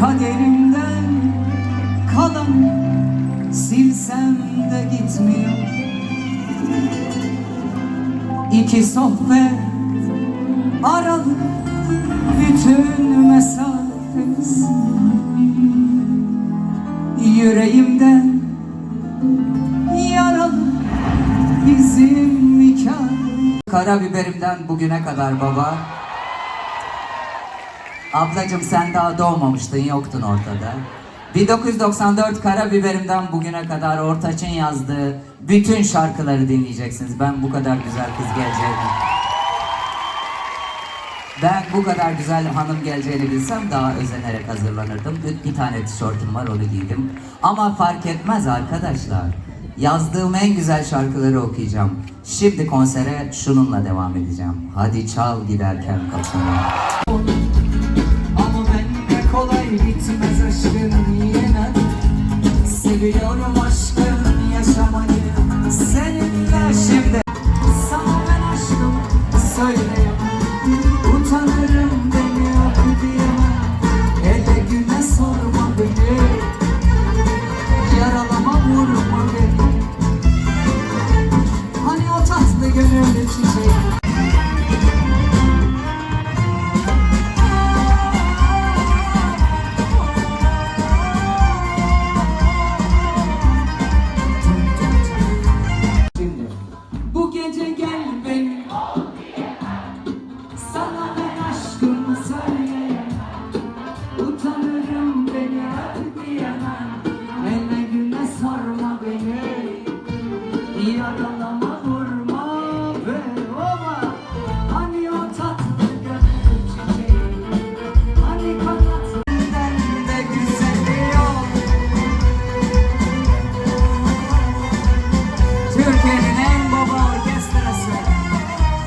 Kaderimden kalan silsem de gitmiyor. İki sohbet aralı bütün mesafemiz. Yüreğimden yaralı bizim hikaye Karabiberimden bugüne kadar baba Ablacım sen daha doğmamıştın, yoktun ortada. 1994 Karabiberim'den bugüne kadar Ortaç'ın yazdığı bütün şarkıları dinleyeceksiniz. Ben bu kadar güzel kız geleceğini... Ben bu kadar güzel hanım geleceğini bilsem daha özenerek hazırlanırdım. Bir, tane tişörtüm var onu giydim. Ama fark etmez arkadaşlar. Yazdığım en güzel şarkıları okuyacağım. Şimdi konsere şununla devam edeceğim. Hadi çal giderken kapını bitmez aşkın yenen Seviyorum aşkım yaşamayı. Seninle şimdi Sana ben aşkım söyleyemem. Utanırım beni öpü diyemem. Hele güne sorma beni. Yaralama vurma beni. Hani o tatlı gönüllü çiçeği.